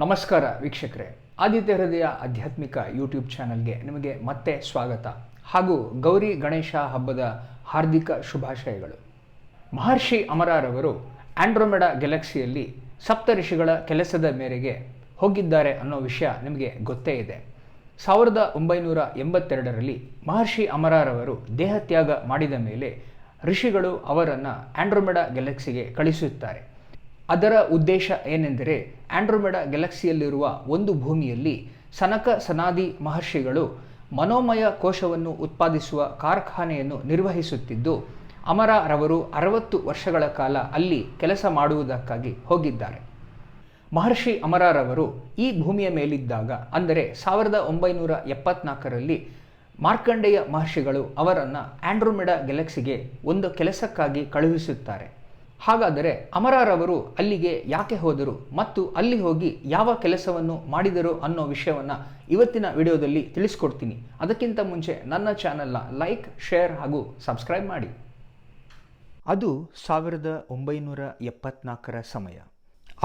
ನಮಸ್ಕಾರ ವೀಕ್ಷಕರೇ. ಆದಿತ್ಯ ಹೃದಯ ಆಧ್ಯಾತ್ಮಿಕ ಯೂಟ್ಯೂಬ್ ಚಾನಲ್ಗೆ ನಿಮಗೆ ಮತ್ತೆ ಸ್ವಾಗತ. ಹಾಗೂ ಗೌರಿ ಗಣೇಶ ಹಬ್ಬದ ಹಾರ್ದಿಕ ಶುಭಾಶಯಗಳು. ಮಹರ್ಷಿ ಅಮರಾರವರು ಆಂಡ್ರೋಮೆಡಾ ಸಪ್ತ ಋಷಿಗಳ ಕೆಲಸದ ಮೇರೆಗೆ ಹೋಗಿದ್ದಾರೆ ಅನ್ನೋ ವಿಷಯ ನಿಮಗೆ ಗೊತ್ತೇ ಇದೆ. ಸಾವಿರದ ಒಂಬೈನೂರ ಎಂಬತ್ತೆರಡರಲ್ಲಿ ಮಹರ್ಷಿ ಅಮರಾರವರು ದೇಹತ್ಯಾಗ ಮಾಡಿದ ಮೇಲೆ ಋಷಿಗಳು ಅವರನ್ನು ಆಂಡ್ರೋಮೆಡಾ ಗ್ಯಾಲಕ್ಸಿಗೆ ಕಳಿಸುತ್ತಾರೆ. ಅದರ ಉದ್ದೇಶ ಏನೆಂದರೆ ಆಂಡ್ರೋಮೆಡಾ ಗ್ಯಾಲಕ್ಸಿಯಲ್ಲಿರುವ ಒಂದು ಭೂಮಿಯಲ್ಲಿ ಸನಕ ಸನಾದಿ ಮಹರ್ಷಿಗಳು ಮನೋಮಯ ಕೋಶವನ್ನು ಉತ್ಪಾದಿಸುವ ಕಾರ್ಖಾನೆಯನ್ನು ನಿರ್ವಹಿಸುತ್ತಿದ್ದು ಅಮರರವರು ಅರವತ್ತು ವರ್ಷಗಳ ಕಾಲ ಅಲ್ಲಿ ಕೆಲಸ ಮಾಡುವುದಕ್ಕಾಗಿ ಹೋಗಿದ್ದಾರೆ. ಮಹರ್ಷಿ ಅಮರರವರು ಈ ಭೂಮಿಯ ಮೇಲಿದ್ದಾಗ, ಅಂದರೆ ಸಾವಿರದ ಒಂಬೈನೂರ ಎಪ್ಪತ್ನಾಲ್ಕರಲ್ಲಿ ಮಾರ್ಕಂಡೇಯ ಮಹರ್ಷಿಗಳು ಅವರನ್ನು ಆಂಡ್ರೋಮೆಡಾ ಗ್ಯಾಲಕ್ಸಿಗೆ ಒಂದು ಕೆಲಸಕ್ಕಾಗಿ ಕಳುಹಿಸುತ್ತಾರೆ. ಹಾಗಾದರೆ ಅಮರರವರು ಅಲ್ಲಿಗೆ ಯಾಕೆ ಹೋದರು ಮತ್ತು ಅಲ್ಲಿ ಹೋಗಿ ಯಾವ ಕೆಲಸವನ್ನು ಮಾಡಿದರು ಅನ್ನೋ ವಿಷಯವನ್ನು ಇವತ್ತಿನ ವಿಡಿಯೋದಲ್ಲಿ ತಿಳಿಸ್ಕೊಡ್ತೀನಿ. ಅದಕ್ಕಿಂತ ಮುಂಚೆ ನನ್ನ ಚಾನಲ್ನ ಲೈಕ್, ಶೇರ್ ಹಾಗೂ ಸಬ್ಸ್ಕ್ರೈಬ್ ಮಾಡಿ. ಅದು ಸಾವಿರದ ಒಂಬೈನೂರ ಎಪ್ಪತ್ನಾಲ್ಕರ ಸಮಯ.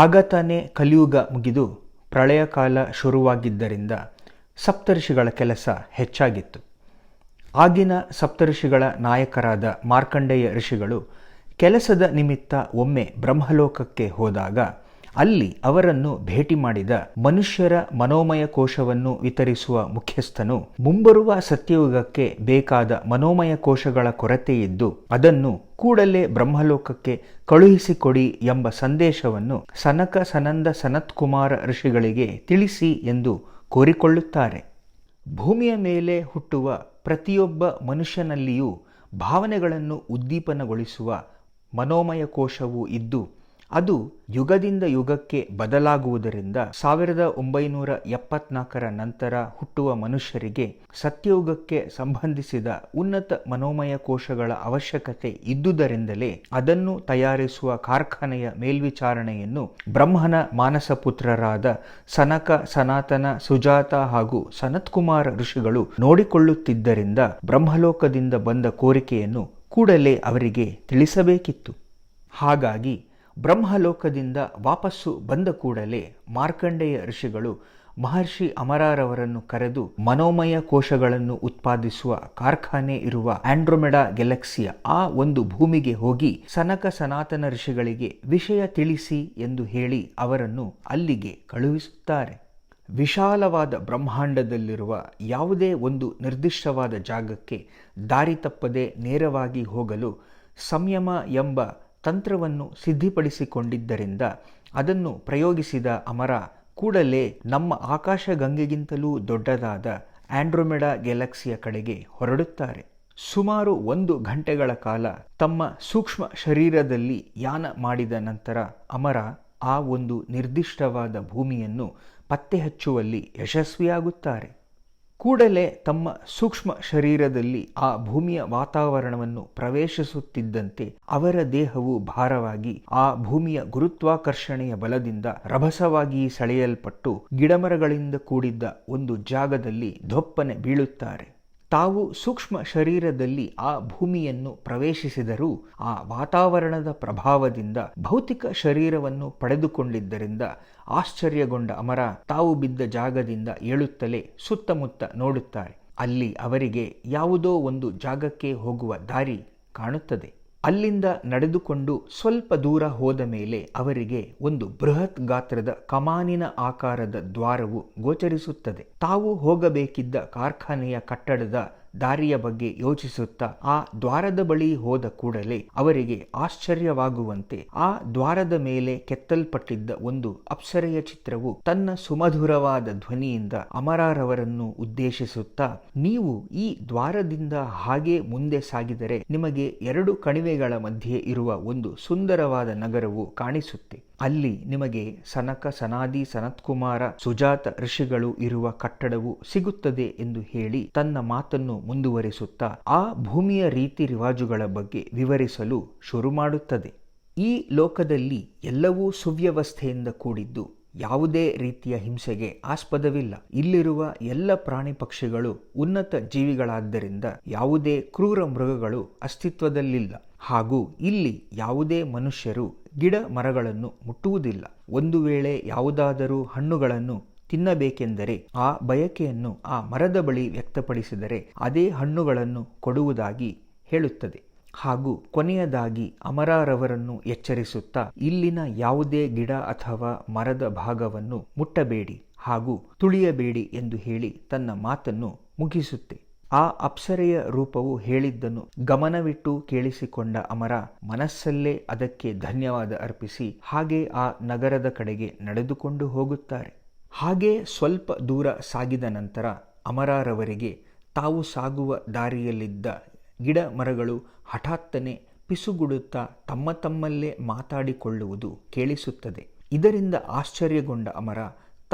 ಆಗ ತಾನೇ ಕಲಿಯುಗ ಮುಗಿದು ಪ್ರಳಯ ಕಾಲ ಶುರುವಾಗಿದ್ದರಿಂದ ಸಪ್ತರ್ಷಿಗಳ ಕೆಲಸ ಹೆಚ್ಚಾಗಿತ್ತು. ಆಗಿನ ಸಪ್ತರ್ಷಿಗಳ ನಾಯಕರಾದ ಮಾರ್ಕಂಡೇಯ ಋಷಿಗಳು ಕೆಲಸದ ನಿಮಿತ್ತ ಒಮ್ಮೆ ಬ್ರಹ್ಮಲೋಕಕ್ಕೆ ಹೋದಾಗ ಅಲ್ಲಿ ಅವರನ್ನು ಭೇಟಿ ಮಾಡಿದ ಮನುಷ್ಯರ ಮನೋಮಯ ಕೋಶವನ್ನು ವಿತರಿಸುವ ಮುಖ್ಯಸ್ಥನು ಮುಂಬರುವ ಸತ್ಯಯುಗಕ್ಕೆ ಬೇಕಾದ ಮನೋಮಯ ಕೋಶಗಳ ಕೊರತೆಯಿದ್ದು ಅದನ್ನು ಕೂಡಲೇ ಬ್ರಹ್ಮಲೋಕಕ್ಕೆ ಕಳುಹಿಸಿಕೊಡಿ ಎಂಬ ಸಂದೇಶವನ್ನು ಸನಕ ಸನಂದ ಸನತ್ಕುಮಾರ ಋಷಿಗಳಿಗೆ ತಿಳಿಸಿ ಎಂದು ಕೋರಿಕೊಳ್ಳುತ್ತಾರೆ. ಭೂಮಿಯ ಮೇಲೆ ಹುಟ್ಟುವ ಪ್ರತಿಯೊಬ್ಬ ಮನುಷ್ಯನಲ್ಲಿಯೂ ಭಾವನೆಗಳನ್ನು ಉದ್ದೀಪನಗೊಳಿಸುವ ಮನೋಮಯ ಕೋಶವೂ ಇದ್ದು, ಅದು ಯುಗದಿಂದ ಯುಗಕ್ಕೆ ಬದಲಾಗುವುದರಿಂದ ಸಾವಿರದ ಒಂಬೈನೂರ ಎಪ್ಪತ್ನಾಲ್ಕರ ನಂತರ ಹುಟ್ಟುವ ಮನುಷ್ಯರಿಗೆ ಸತ್ಯಯುಗಕ್ಕೆ ಸಂಬಂಧಿಸಿದ ಉನ್ನತ ಮನೋಮಯ ಕೋಶಗಳ ಅವಶ್ಯಕತೆ ಇದ್ದುದರಿಂದಲೇ ಅದನ್ನು ತಯಾರಿಸುವ ಕಾರ್ಖಾನೆಯ ಮೇಲ್ವಿಚಾರಣೆಯನ್ನು ಬ್ರಹ್ಮನ ಮಾನಸಪುತ್ರರಾದ ಸನಕ ಸನಾತನ ಸುಜಾತ ಹಾಗೂ ಸನತ್ಕುಮಾರ ಋಷಿಗಳು ನೋಡಿಕೊಳ್ಳುತ್ತಿದ್ದರಿಂದ ಬ್ರಹ್ಮಲೋಕದಿಂದ ಬಂದ ಕೋರಿಕೆಯನ್ನು ಕೂಡಲೇ ಅವರಿಗೆ ತಿಳಿಸಬೇಕಿತ್ತು. ಹಾಗಾಗಿ ಬ್ರಹ್ಮಲೋಕದಿಂದ ವಾಪಸ್ಸು ಬಂದ ಕೂಡಲೇ ಮಾರ್ಕಂಡೇಯ ಋಷಿಗಳು ಮಹರ್ಷಿ ಅಮರಾರವರನ್ನು ಕರೆದು ಮನೋಮಯ ಕೋಶಗಳನ್ನು ಉತ್ಪಾದಿಸುವ ಕಾರ್ಖಾನೆ ಇರುವ ಆಂಡ್ರೋಮೆಡಾ ಗ್ಯಾಲಕ್ಸಿಯ ಆ ಒಂದು ಭೂಮಿಗೆ ಹೋಗಿ ಸನಕ ಸನಾತನ ಋಷಿಗಳಿಗೆ ವಿಷಯ ತಿಳಿಸಿ ಎಂದು ಹೇಳಿ ಅವರನ್ನು ಅಲ್ಲಿಗೆ ಕಳುಹಿಸುತ್ತಾರೆ. ವಿಶಾಲವಾದ ಬ್ರಹ್ಮಾಂಡದಲ್ಲಿರುವ ಯಾವುದೇ ಒಂದು ನಿರ್ದಿಷ್ಟವಾದ ಜಾಗಕ್ಕೆ ದಾರಿ ತಪ್ಪದೆ ನೇರವಾಗಿ ಹೋಗಲು ಸಂಯಮ ಎಂಬ ತಂತ್ರವನ್ನು ಸಿದ್ಧಿಪಡಿಸಿಕೊಂಡಿದ್ದರಿಂದ ಅದನ್ನು ಪ್ರಯೋಗಿಸಿದ ಅಮರ ಕೂಡಲೇ ನಮ್ಮ ಆಕಾಶಗಂಗೆಗಿಂತಲೂ ದೊಡ್ಡದಾದ ಆಂಡ್ರೋಮೆಡಾ ಗ್ಯಾಲಕ್ಸಿಯ ಕಡೆಗೆ ಹೊರಡುತ್ತಾರೆ. ಸುಮಾರು ಒಂದು ಗಂಟೆಗಳ ಕಾಲ ತಮ್ಮ ಸೂಕ್ಷ್ಮ ಶರೀರದಲ್ಲಿ ಯಾನ ಮಾಡಿದ ನಂತರ ಅಮರ ಆ ಒಂದು ನಿರ್ದಿಷ್ಟವಾದ ಭೂಮಿಯನ್ನು ಪತ್ತೆ ಹಚ್ಚುವಲ್ಲಿ ಯಶಸ್ವಿಯಾಗುತ್ತಾರೆ. ಕೂಡಲೇ ತಮ್ಮ ಸೂಕ್ಷ್ಮ ಶರೀರದಲ್ಲಿ ಆ ಭೂಮಿಯ ವಾತಾವರಣವನ್ನು ಪ್ರವೇಶಿಸುತ್ತಿದ್ದಂತೆ ಅವರ ದೇಹವು ಭಾರವಾಗಿ ಆ ಭೂಮಿಯ ಗುರುತ್ವಾಕರ್ಷಣೆಯ ಬಲದಿಂದ ರಭಸವಾಗಿ ಸೆಳೆಯಲ್ಪಟ್ಟು ಗಿಡಮರಗಳಿಂದ ಕೂಡಿದ್ದ ಒಂದು ಜಾಗದಲ್ಲಿ ಧೊಪ್ಪನೆ ಬೀಳುತ್ತಾರೆ. ತಾವು ಸೂಕ್ಷ್ಮ ಶರೀರದಲ್ಲಿ ಆ ಭೂಮಿಯನ್ನು ಪ್ರವೇಶಿಸಿದರೂ ಆ ವಾತಾವರಣದ ಪ್ರಭಾವದಿಂದ ಭೌತಿಕ ಶರೀರವನ್ನು ಪಡೆದುಕೊಂಡಿದ್ದರಿಂದ ಆಶ್ಚರ್ಯಗೊಂಡ ಅಮರ ತಾವು ಬಿದ್ದ ಜಾಗದಿಂದ ಏಳುತ್ತಲೇ ಸುತ್ತಮುತ್ತ ನೋಡುತ್ತಾರೆ. ಅಲ್ಲಿ ಅವರಿಗೆ ಯಾವುದೋ ಒಂದು ಜಾಗಕ್ಕೆ ಹೋಗುವ ದಾರಿ ಕಾಣುತ್ತದೆ. ಅಲ್ಲಿಂದ ನಡೆದುಕೊಂಡು ಸ್ವಲ್ಪ ದೂರ ಹೋದ ಮೇಲೆ ಅವರಿಗೆ ಒಂದು ಬೃಹತ್ ಗಾತ್ರದ ಕಮಾನಿನ ಆಕಾರದ ದ್ವಾರವು ಗೋಚರಿಸುತ್ತದೆ. ತಾವು ಹೋಗಬೇಕಿದ್ದ ಕಾರ್ಖಾನೆಯ ಕಟ್ಟಡದ ದಾರಿಯ ಬಗ್ಗೆ ಯೋಚಿಸುತ್ತಾ ಆ ದ್ವಾರದ ಬಳಿ ಹೋದ ಕೂಡಲೇ ಅವರಿಗೆ ಆಶ್ಚರ್ಯವಾಗುವಂತೆ ಆ ದ್ವಾರದ ಮೇಲೆ ಕೆತ್ತಲ್ಪಟ್ಟಿದ್ದ ಒಂದು ಅಪ್ಸರೆಯ ಚಿತ್ರವು ತನ್ನ ಸುಮಧುರವಾದ ಧ್ವನಿಯಿಂದ ಅಮರಾರವರನ್ನು ಉದ್ದೇಶಿಸುತ್ತಾ, ನೀವು ಈ ದ್ವಾರದಿಂದ ಹಾಗೆ ಮುಂದೆ ಸಾಗಿದರೆ ನಿಮಗೆ ಎರಡು ಕಣಿವೆಗಳ ಮಧ್ಯೆ ಇರುವ ಒಂದು ಸುಂದರವಾದ ನಗರವು ಕಾಣಿಸುತ್ತೆ. ಅಲ್ಲಿ ನಿಮಗೆ ಸನಕ ಸನಾದಿ ಸನತ್ಕುಮಾರ ಸುಜಾತ ಋಷಿಗಳು ಇರುವ ಕಟ್ಟಡವು ಸಿಗುತ್ತದೆ ಎಂದು ಹೇಳಿ ತನ್ನ ಮಾತನ್ನು ಮುಂದುವರಿಸುತ್ತಾ ಆ ಭೂಮಿಯ ರೀತಿ ರಿವಾಜುಗಳ ಬಗ್ಗೆ ವಿವರಿಸಲು ಶುರು ಮಾಡುತ್ತದೆ. ಈ ಲೋಕದಲ್ಲಿ ಎಲ್ಲವೂ ಸುವ್ಯವಸ್ಥೆಯಿಂದ ಕೂಡಿದ್ದು ಯಾವುದೇ ರೀತಿಯ ಹಿಂಸೆಗೆ ಆಸ್ಪದವಿಲ್ಲ. ಇಲ್ಲಿರುವ ಎಲ್ಲ ಪ್ರಾಣಿ ಪಕ್ಷಿಗಳು ಉನ್ನತ ಜೀವಿಗಳಾದ್ದರಿಂದ ಯಾವುದೇ ಕ್ರೂರ ಮೃಗಗಳು ಅಸ್ತಿತ್ವದಲ್ಲಿಲ್ಲ. ಹಾಗೂ ಇಲ್ಲಿ ಯಾವುದೇ ಮನುಷ್ಯರು ಗಿಡ ಮರಗಳನ್ನು ಮುಟ್ಟುವುದಿಲ್ಲ. ಒಂದು ವೇಳೆ ಯಾವುದಾದರೂ ಹಣ್ಣುಗಳನ್ನು ತಿನ್ನಬೇಕೆಂದರೆ ಆ ಬಯಕೆಯನ್ನು ಆ ಮರದ ಬಳಿ ವ್ಯಕ್ತಪಡಿಸಿದರೆ ಅದೇ ಹಣ್ಣುಗಳನ್ನು ಕೊಡುವುದಾಗಿ ಹೇಳುತ್ತದೆ. ಹಾಗೂ ಕೊನೆಯದಾಗಿ ಅಮರಾರವರನ್ನು ಎಚ್ಚರಿಸುತ್ತಾ ಇಲ್ಲಿನ ಯಾವುದೇ ಗಿಡ ಅಥವಾ ಮರದ ಭಾಗವನ್ನು ಮುಟ್ಟಬೇಡಿ ಹಾಗೂ ತುಳಿಯಬೇಡಿ ಎಂದು ಹೇಳಿ ತನ್ನ ಮಾತನ್ನು ಮುಗಿಸುತ್ತೆ. ಆ ಅಪ್ಸರೆಯ ರೂಪವು ಹೇಳಿದ್ದನ್ನು ಗಮನವಿಟ್ಟು ಕೇಳಿಸಿಕೊಂಡ ಅಮರ ಮನಸ್ಸಲ್ಲೇ ಅದಕ್ಕೆ ಧನ್ಯವಾದ ಅರ್ಪಿಸಿ ಹಾಗೆ ಆ ನಗರದ ಕಡೆಗೆ ನಡೆದುಕೊಂಡು ಹೋಗುತ್ತಾರೆ. ಹಾಗೆ ಸ್ವಲ್ಪ ದೂರ ಸಾಗಿದ ನಂತರ ಅಮರಾರವರಿಗೆ ತಾವು ಸಾಗುವ ದಾರಿಯಲ್ಲಿದ್ದ ಗಿಡ ಮರಗಳು ಹಠಾತ್ತನೆ ಪಿಸುಗುಡುತ್ತಾ ತಮ್ಮ ತಮ್ಮಲ್ಲೇ ಮಾತಾಡಿಕೊಳ್ಳುವುದು ಕೇಳಿಸುತ್ತದೆ. ಇದರಿಂದ ಆಶ್ಚರ್ಯಗೊಂಡ ಅಮರ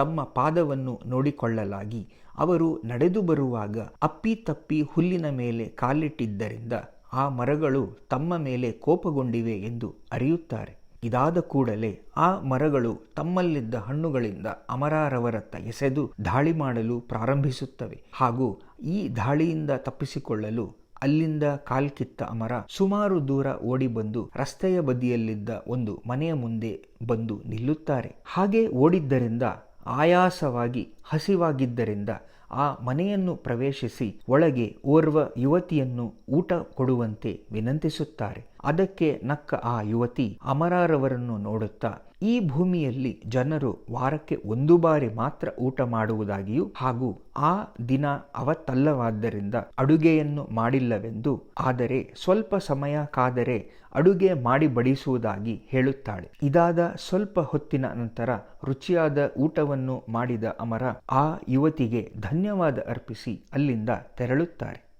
ತಮ್ಮ ಪಾದವನ್ನು ನೋಡಿಕೊಳ್ಳಲಾಗಿ ಅವರು ನಡೆದು ಬರುವಾಗ ಅಪ್ಪಿ ತಪ್ಪಿ ಹುಲ್ಲಿನ ಮೇಲೆ ಕಾಲಿಟ್ಟಿದ್ದರಿಂದ ಆ ಮರಗಳು ತಮ್ಮ ಮೇಲೆ ಕೋಪಗೊಂಡಿವೆ ಎಂದು ಅರಿಯುತ್ತಾರೆ. ಇದಾದ ಕೂಡಲೇ ಆ ಮರಗಳು ತಮ್ಮಲ್ಲಿದ್ದ ಹಣ್ಣುಗಳಿಂದ ಅಮರಾರವರತ್ತ ಎಸೆದು ದಾಳಿ ಮಾಡಲು ಪ್ರಾರಂಭಿಸುತ್ತವೆ ಹಾಗೂ ಈ ದಾಳಿಯಿಂದ ತಪ್ಪಿಸಿಕೊಳ್ಳಲು ಅಲ್ಲಿಂದ ಕಾಲ್ಕಿತ್ತ ಅಮರ ಸುಮಾರು ದೂರ ಓಡಿ ಬಂದು ರಸ್ತೆಯ ಬದಿಯಲ್ಲಿದ್ದ ಒಂದು ಮನೆಯ ಮುಂದೆ ಬಂದು ನಿಲ್ಲುತ್ತಾರೆ. ಹಾಗೆ ಓಡಿದ್ದರಿಂದ ಆಯಾಸವಾಗಿ ಹಸಿವಾಗಿದ್ದರಿಂದ ಆ ಮನೆಯನ್ನು ಪ್ರವೇಶಿಸಿ ಒಳಗೆ ಓರ್ವ ಯುವತಿಯನ್ನು ಊಟ ಕೊಡುವಂತೆ ವಿನಂತಿಸುತ್ತಾರೆ. ಅದಕ್ಕೆ ನಕ್ಕ ಆ ಯುವತಿ ಅಮರಾರವರನ್ನು ನೋಡುತ್ತಾ ಈ ಭೂಮಿಯಲ್ಲಿ ಜನರು ವಾರಕ್ಕೆ ಒಂದು ಬಾರಿ ಮಾತ್ರ ಊಟ ಮಾಡುವುದಾಗಿಯೂ ಹಾಗೂ ಆ ದಿನ ಅವತ್ತಲ್ಲವಾದ್ದರಿಂದ ಅಡುಗೆಯನ್ನು ಮಾಡಿಲ್ಲವೆಂದು, ಆದರೆ ಸ್ವಲ್ಪ ಸಮಯ ಕಾದರೆ ಅಡುಗೆ ಮಾಡಿ ಬಡಿಸುವುದಾಗಿ ಹೇಳುತ್ತಾಳೆ. ಇದಾದ ಸ್ವಲ್ಪ ಹೊತ್ತಿನ ನಂತರ ರುಚಿಯಾದ ಊಟವನ್ನು ಮಾಡಿದ ಅಮರ ಆ ಯುವತಿಗೆ ಧನ್ಯವಾದ ಅರ್ಪಿಸಿ ಅಲ್ಲಿಂದ ತೆರಳುತ್ತಾರೆ.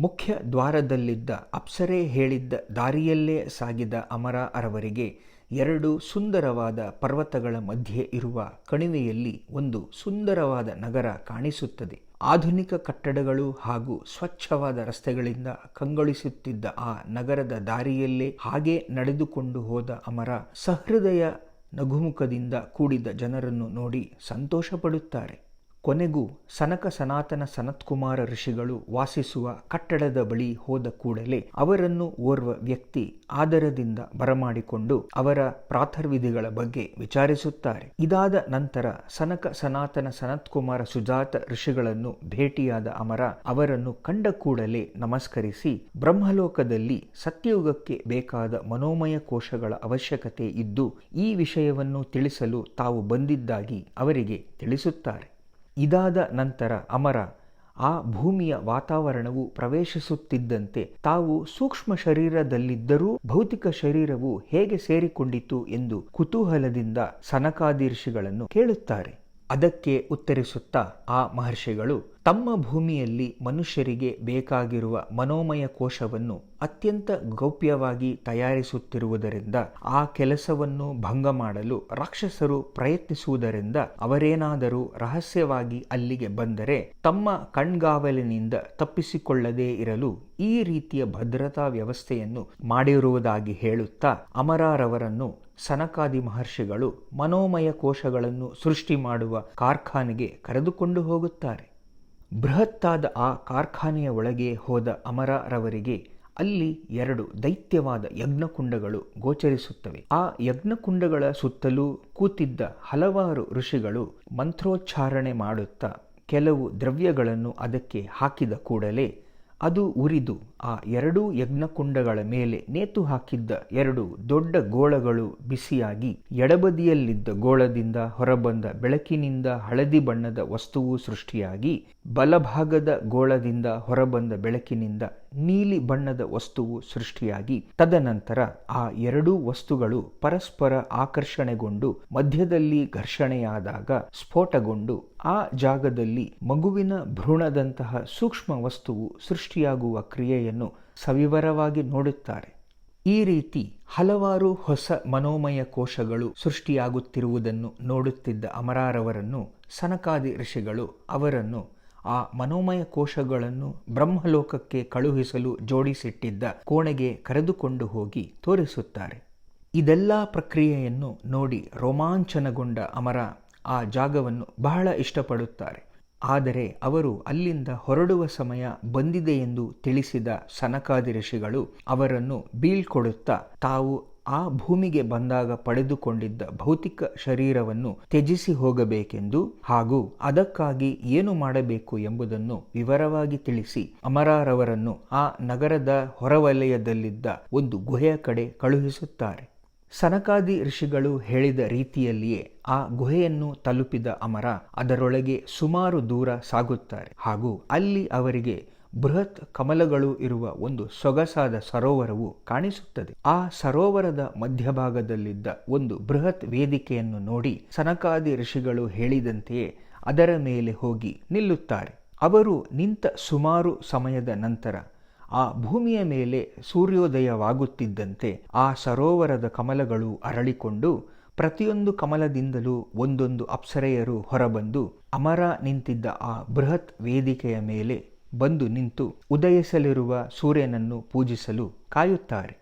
ಮುಖ್ಯ ದ್ವಾರದಲ್ಲಿದ್ದ ಅಪ್ಸರೆ ಹೇಳಿದ್ದ ದಾರಿಯಲ್ಲೇ ಸಾಗಿದ ಅಮರ ಅರವರಿಗೆ ಎರಡು ಸುಂದರವಾದ ಪರ್ವತಗಳ ಮಧ್ಯೆ ಇರುವ ಕಣಿವೆಯಲ್ಲಿ ಒಂದು ಸುಂದರವಾದ ನಗರ ಕಾಣಿಸುತ್ತದೆ. ಆಧುನಿಕ ಕಟ್ಟಡಗಳು ಹಾಗೂ ಸ್ವಚ್ಛವಾದ ರಸ್ತೆಗಳಿಂದ ಕಂಗೊಳಿಸುತ್ತಿದ್ದ ಆ ನಗರದ ದಾರಿಯಲ್ಲೇ ಹಾಗೆ ನಡೆದುಕೊಂಡು ಹೋದ ಅಮರ ಸಹೃದಯ ನಗುಮುಖದಿಂದ ಕೂಡಿದ ಜನರನ್ನು ನೋಡಿ ಸಂತೋಷಪಡುತ್ತಾರೆ. ಕೊನೆಗೂ ಸನಕ ಸನಾತನ ಸನತ್ಕುಮಾರ ಋಷಿಗಳು ವಾಸಿಸುವ ಕಟ್ಟಡದ ಬಳಿ ಹೋದ ಕೂಡಲೇ ಅವರನ್ನು ಓರ್ವ ವ್ಯಕ್ತಿ ಆದರದಿಂದ ಬರಮಾಡಿಕೊಂಡು ಅವರ ಪ್ರಾಥರ್ವಿಧಿಗಳ ಬಗ್ಗೆ ವಿಚಾರಿಸುತ್ತಾರೆ. ಇದಾದ ನಂತರ ಸನಕ ಸನಾತನ ಸನತ್ಕುಮಾರ ಸುಜಾತ ಋಷಿಗಳನ್ನು ಭೇಟಿಯಾದ ಅಮರ ಅವರನ್ನು ಕಂಡ ಕೂಡಲೇ ನಮಸ್ಕರಿಸಿ, ಬ್ರಹ್ಮಲೋಕದಲ್ಲಿ ಸತ್ಯಯುಗಕ್ಕೆ ಬೇಕಾದ ಮನೋಮಯ ಕೋಶಗಳ ಅವಶ್ಯಕತೆ ಇದ್ದು ಈ ವಿಷಯವನ್ನು ತಿಳಿಸಲು ತಾವು ಬಂದಿದ್ದಾಗಿ ಅವರಿಗೆ ತಿಳಿಸುತ್ತಾರೆ. ಇದಾದ ನಂತರ ಅಮರ ಆ ಭೂಮಿಯ ವಾತಾವರಣವು ಪ್ರವೇಶಿಸುತ್ತಿದ್ದಂತೆ ತಾವು ಸೂಕ್ಷ್ಮ ಶರೀರದಲ್ಲಿದ್ದರೂ ಭೌತಿಕ ಶರೀರವು ಹೇಗೆ ಸೇರಿಕೊಂಡಿತು ಎಂದು ಕುತೂಹಲದಿಂದ ಸನಕಾದೀರ್ಷಿಗಳನ್ನು ಕೇಳುತ್ತಾರೆ. ಅದಕ್ಕೆ ಉತ್ತರಿಸುತ್ತಾ ಆ ಮಹರ್ಷಿಗಳು ತಮ್ಮ ಭೂಮಿಯಲ್ಲಿ ಮನುಷ್ಯರಿಗೆ ಬೇಕಾಗಿರುವ ಮನೋಮಯ ಕೋಶವನ್ನು ಅತ್ಯಂತ ಗೌಪ್ಯವಾಗಿ ತಯಾರಿಸುತ್ತಿರುವುದರಿಂದ ಆ ಕೆಲಸವನ್ನು ಭಂಗ ಮಾಡಲು ರಾಕ್ಷಸರು ಪ್ರಯತ್ನಿಸುವುದರಿಂದ ಅವರೇನಾದರೂ ರಹಸ್ಯವಾಗಿ ಅಲ್ಲಿಗೆ ಬಂದರೆ ತಮ್ಮ ಕಣ್ಗಾವಲಿನಿಂದ ತಪ್ಪಿಸಿಕೊಳ್ಳದೇ ಇರಲು ಈ ರೀತಿಯ ಭದ್ರತಾ ವ್ಯವಸ್ಥೆಯನ್ನು ಮಾಡಿರುವುದಾಗಿ ಹೇಳುತ್ತಾ ಅಮರಾರವರನ್ನು ಸನಕಾದಿ ಮಹರ್ಷಿಗಳು ಮನೋಮಯ ಕೋಶಗಳನ್ನು ಸೃಷ್ಟಿ ಮಾಡುವ ಕಾರ್ಖಾನೆಗೆ ಕರೆದುಕೊಂಡು ಹೋಗುತ್ತಾರೆ. ಬೃಹತ್ತಾದ ಆ ಕಾರ್ಖಾನೆಯ ಒಳಗೆ ಹೋದ ಅಮರರವರಿಗೆ ಅಲ್ಲಿ ಎರಡು ದೈತ್ಯವಾದ ಯಜ್ಞಕುಂಡಗಳು ಗೋಚರಿಸುತ್ತವೆ. ಆ ಯಜ್ಞಕುಂಡಗಳ ಸುತ್ತಲೂ ಕೂತಿದ್ದ ಹಲವಾರು ಋಷಿಗಳು ಮಂತ್ರೋಚ್ಚಾರಣೆ ಮಾಡುತ್ತಾ ಕೆಲವು ದ್ರವ್ಯಗಳನ್ನು ಅದಕ್ಕೆ ಹಾಕಿದ ಕೂಡಲೇ ಅದು ಉರಿದು ಆ ಎರಡೂ ಯಜ್ಞಕುಂಡಗಳ ಮೇಲೆ ನೇತು ಹಾಕಿದ್ದ ಎರಡು ದೊಡ್ಡ ಗೋಳಗಳು ಬಿಸಿಯಾಗಿ ಎಡಬದಿಯಲ್ಲಿದ್ದ ಗೋಳದಿಂದ ಹೊರಬಂದ ಬೆಳಕಿನಿಂದ ಹಳದಿ ಬಣ್ಣದ ವಸ್ತುವು ಸೃಷ್ಟಿಯಾಗಿ ಬಲಭಾಗದ ಗೋಳದಿಂದ ಹೊರಬಂದ ಬೆಳಕಿನಿಂದ ನೀಲಿ ಬಣ್ಣದ ವಸ್ತುವು ಸೃಷ್ಟಿಯಾಗಿ ತದನಂತರ ಆ ಎರಡೂ ವಸ್ತುಗಳು ಪರಸ್ಪರ ಆಕರ್ಷಣೆಗೊಂಡು ಮಧ್ಯದಲ್ಲಿ ಘರ್ಷಣೆಯಾದಾಗ ಸ್ಫೋಟಗೊಂಡು ಆ ಜಾಗದಲ್ಲಿ ಮಗುವಿನ ಭ್ರೂಣದಂತಹ ಸೂಕ್ಷ್ಮ ವಸ್ತುವು ಸೃಷ್ಟಿಯಾಗುವ ಕ್ರಿಯೆಯನ್ನು ಸವಿವರವಾಗಿ ನೋಡುತ್ತಾರೆ. ಈ ರೀತಿ ಹಲವಾರು ಹೊಸ ಮನೋಮಯ ಕೋಶಗಳು ಸೃಷ್ಟಿಯಾಗುತ್ತಿರುವುದನ್ನು ನೋಡುತ್ತಿದ್ದ ಅಮರಾರವರನ್ನು ಸನಕಾದಿ ಋಷಿಗಳು ಅವರನ್ನು ಆ ಮನೋಮಯ ಕೋಶಗಳನ್ನು ಬ್ರಹ್ಮಲೋಕಕ್ಕೆ ಕಳುಹಿಸಲು ಜೋಡಿಸಿಟ್ಟಿದ್ದ ಕೋಣೆಗೆ ಕರೆದುಕೊಂಡು ಹೋಗಿ ತೋರಿಸುತ್ತಾರೆ. ಇದೆಲ್ಲ ಪ್ರಕ್ರಿಯೆಯನ್ನು ನೋಡಿ ರೋಮಾಂಚನಗೊಂಡ ಅಮರ ಆ ಜಾಗವನ್ನು ಬಹಳ ಇಷ್ಟಪಡುತ್ತಾರೆ. ಆದರೆ ಅವರು ಅಲ್ಲಿಂದ ಹೊರಡುವ ಸಮಯ ಬಂದಿದೆ ಎಂದು ತಿಳಿಸಿದ ಸನಕಾದಿ ಋಷಿಗಳು ಅವರನ್ನು ಬೀಳ್ಕೊಡುತ್ತಾ ತಾವು ಆ ಭೂಮಿಗೆ ಬಂದಾಗ ಪಡೆದುಕೊಂಡಿದ್ದ ಭೌತಿಕ ಶರೀರವನ್ನು ತ್ಯಜಿಸಿ ಹೋಗಬೇಕೆಂದು ಹಾಗೂ ಅದಕ್ಕಾಗಿ ಏನು ಮಾಡಬೇಕು ಎಂಬುದನ್ನು ವಿವರವಾಗಿ ತಿಳಿಸಿ ಅಮರಾರವರನ್ನು ಆ ನಗರದ ಹೊರವಲಯದಲ್ಲಿದ್ದ ಒಂದು ಗುಹೆಯ ಕಡೆ ಕಳುಹಿಸುತ್ತಾರೆ. ಸನಕಾದಿ ಋಷಿಗಳು ಹೇಳಿದ ರೀತಿಯಲ್ಲಿಯೇ ಆ ಗುಹೆಯನ್ನು ತಲುಪಿದ ಅಮರ ಅದರೊಳಗೆ ಸುಮಾರು ದೂರ ಸಾಗುತ್ತಾರೆ. ಹಾಗೂ ಅಲ್ಲಿ ಅವರಿಗೆ ಬೃಹತ್ ಕಮಲಗಳು ಇರುವ ಒಂದು ಸೊಗಸಾದ ಸರೋವರವು ಕಾಣಿಸುತ್ತದೆ. ಆ ಸರೋವರದ ಮಧ್ಯಭಾಗದಲ್ಲಿದ್ದ ಒಂದು ಬೃಹತ್ ವೇದಿಕೆಯನ್ನು ನೋಡಿ ಸನಕಾದಿ ಋಷಿಗಳು ಹೇಳಿದಂತೆಯೇ ಅದರ ಮೇಲೆ ಹೋಗಿ ನಿಲ್ಲುತ್ತಾರೆ. ಅವರು ನಿಂತ ಸುಮಾರು ಸಮಯದ ನಂತರ ಆ ಭೂಮಿಯ ಮೇಲೆ ಸೂರ್ಯೋದಯವಾಗುತ್ತಿದ್ದಂತೆ ಆ ಸರೋವರದ ಕಮಲಗಳು ಅರಳಿಕೊಂಡು ಪ್ರತಿಯೊಂದು ಕಮಲದಿಂದಲೂ ಒಂದೊಂದು ಅಪ್ಸರೆಯರು ಹೊರಬಂದು ಅಮರ ನಿಂತಿದ್ದ ಆ ಬೃಹತ್ ವೇದಿಕೆಯ ಮೇಲೆ ಬಂದು ನಿಂತು ಉದಯಿಸಲಿರುವ ಸೂರ್ಯನನ್ನು ಪೂಜಿಸಲು ಕಾಯುತ್ತಾರೆ.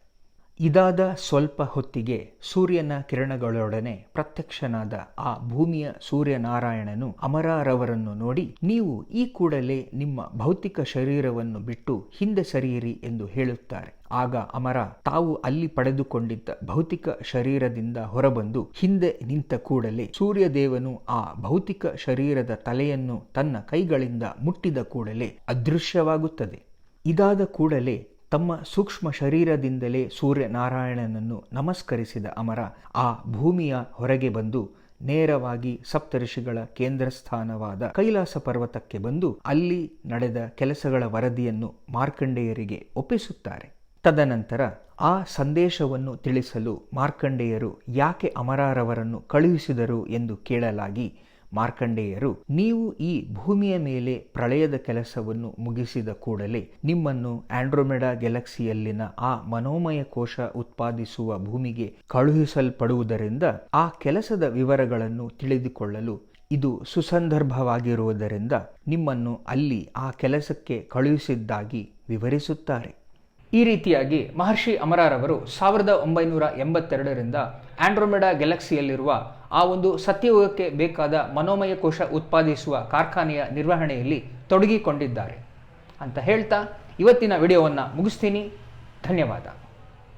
ಇದಾದ ಸ್ವಲ್ಪ ಹೊತ್ತಿಗೆ ಸೂರ್ಯನ ಕಿರಣಗಳೊಡನೆ ಪ್ರತ್ಯಕ್ಷನಾದ ಆ ಭೂಮಿಯ ಸೂರ್ಯನಾರಾಯಣನು ಅಮರಾರವರನ್ನು ನೋಡಿ, ನೀವು ಈ ಕೂಡಲೇ ನಿಮ್ಮ ಭೌತಿಕ ಶರೀರವನ್ನು ಬಿಟ್ಟು ಹಿಂದೆ ಸರಿಯಿರಿ ಎಂದು ಹೇಳುತ್ತಾರೆ. ಆಗ ಅಮರ ತಾವು ಅಲ್ಲಿ ಪಡೆದುಕೊಂಡಿದ್ದ ಭೌತಿಕ ಶರೀರದಿಂದ ಹೊರಬಂದು ಹಿಂದೆ ನಿಂತ ಕೂಡಲೇ ಸೂರ್ಯದೇವನು ಆ ಭೌತಿಕ ಶರೀರದ ತಲೆಯನ್ನು ತನ್ನ ಕೈಗಳಿಂದ ಮುಟ್ಟಿದ ಕೂಡಲೇ ಅದೃಶ್ಯವಾಗುತ್ತದೆ. ಇದಾದ ಕೂಡಲೇ ತಮ್ಮ ಸೂಕ್ಷ್ಮ ಶರೀರದಿಂದಲೇ ಸೂರ್ಯನಾರಾಯಣನನ್ನು ನಮಸ್ಕರಿಸಿದ ಅಮರ ಆ ಭೂಮಿಯ ಹೊರಗೆ ಬಂದು ನೇರವಾಗಿ ಸಪ್ತಋಷಿಗಳ ಕೇಂದ್ರ ಸ್ಥಾನವಾದ ಕೈಲಾಸ ಪರ್ವತಕ್ಕೆ ಬಂದು ಅಲ್ಲಿ ನಡೆದ ಕೆಲಸಗಳ ವರದಿಯನ್ನು ಮಾರ್ಕಂಡೇಯರಿಗೆ ಒಪ್ಪಿಸುತ್ತಾರೆ. ತದನಂತರ ಆ ಸಂದೇಶವನ್ನು ತಿಳಿಸಲು ಮಾರ್ಕಂಡೇಯರು ಯಾಕೆ ಅಮರಾರವರನ್ನು ಕಳುಹಿಸಿದರು ಎಂದು ಕೇಳಲಾಗಿ ಮಾರ್ಕಂಡೇಯರು, ನೀವು ಈ ಭೂಮಿಯ ಮೇಲೆ ಪ್ರಳಯದ ಕೆಲಸವನ್ನು ಮುಗಿಸಿದ ಕೂಡಲೇ ನಿಮ್ಮನ್ನು ಆಂಡ್ರೋಮೆಡಾ ಗ್ಯಾಲಕ್ಸಿಯಲ್ಲಿನ ಆ ಮನೋಮಯ ಕೋಶ ಉತ್ಪಾದಿಸುವ ಭೂಮಿಗೆ ಕಳುಹಿಸಲ್ಪಡುವುದರಿಂದ ಆ ಕೆಲಸದ ವಿವರಗಳನ್ನು ತಿಳಿದುಕೊಳ್ಳಲು ಇದು ಸುಸಂದರ್ಭವಾಗಿರುವುದರಿಂದ ನಿಮ್ಮನ್ನು ಅಲ್ಲಿ ಆ ಕೆಲಸಕ್ಕೆ ಕಳುಹಿಸಿದ್ದಾಗಿ ವಿವರಿಸುತ್ತಾರೆ. ಈ ರೀತಿಯಾಗಿ ಮಹರ್ಷಿ ಅಮರಾರವರು ಸಾವಿರದ ಒಂಬೈನೂರ ಎಂಬತ್ತೆರಡರಿಂದ ಆಂಡ್ರೋಮೆಡಾ ಗ್ಯಾಲಕ್ಸಿಯಲ್ಲಿರುವ ಆ ಒಂದು ಸತ್ಯಯುಗಕ್ಕೆ ಬೇಕಾದ ಮನೋಮಯ ಕೋಶ ಉತ್ಪಾದಿಸುವ ಕಾರ್ಖಾನೆಯ ನಿರ್ವಹಣೆಯಲ್ಲಿ ತೊಡಗಿಕೊಂಡಿದ್ದಾರೆ. ಅಂತ ಹೇಳ್ತಾ ಇವತ್ತಿನ ವಿಡಿಯೋವನ್ನು ಮುಗಿಸ್ತೀನಿ. ಧನ್ಯವಾದ.